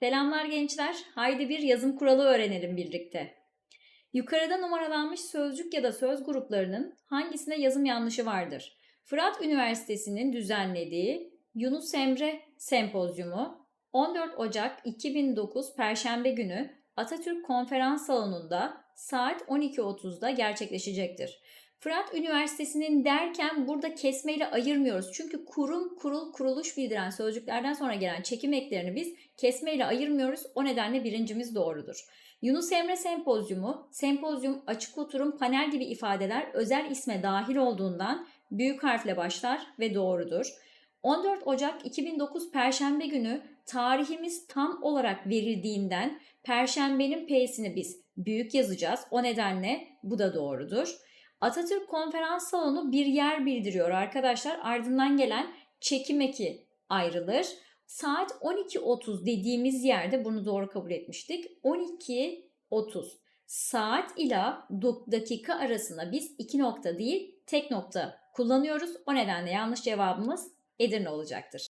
Selamlar gençler. Haydi bir yazım kuralı öğrenelim birlikte. Yukarıda numaralanmış sözcük ya da söz gruplarının hangisine yazım yanlışı vardır? Fırat Üniversitesi'nin düzenlediği Yunus Emre Sempozyumu 14 Ocak 2009 Perşembe günü Atatürk Konferans Salonu'nda saat 12.30'da gerçekleşecektir. Fırat Üniversitesi'nin derken burada kesmeyle ayırmıyoruz. Çünkü kurum, kurul, kuruluş bildiren sözcüklerden sonra gelen çekim eklerini biz kesmeyle ayırmıyoruz. O nedenle birincimiz doğrudur. Yunus Emre Sempozyumu, sempozyum, açık oturum, panel gibi ifadeler özel isme dahil olduğundan büyük harfle başlar ve doğrudur. 14 Ocak 2009 Perşembe günü tarihimiz tam olarak verildiğinden Perşembenin P'sini biz büyük yazacağız. O nedenle bu da doğrudur. Atatürk Konferans Salonu bir yer bildiriyor arkadaşlar. Ardından gelen çekim eki ayrılır. Saat 12.30 dediğimiz yerde bunu doğru kabul etmiştik. 12.30 saat ile dakika arasında biz iki nokta değil tek nokta kullanıyoruz. O nedenle yanlış cevabımız Edirne olacaktır.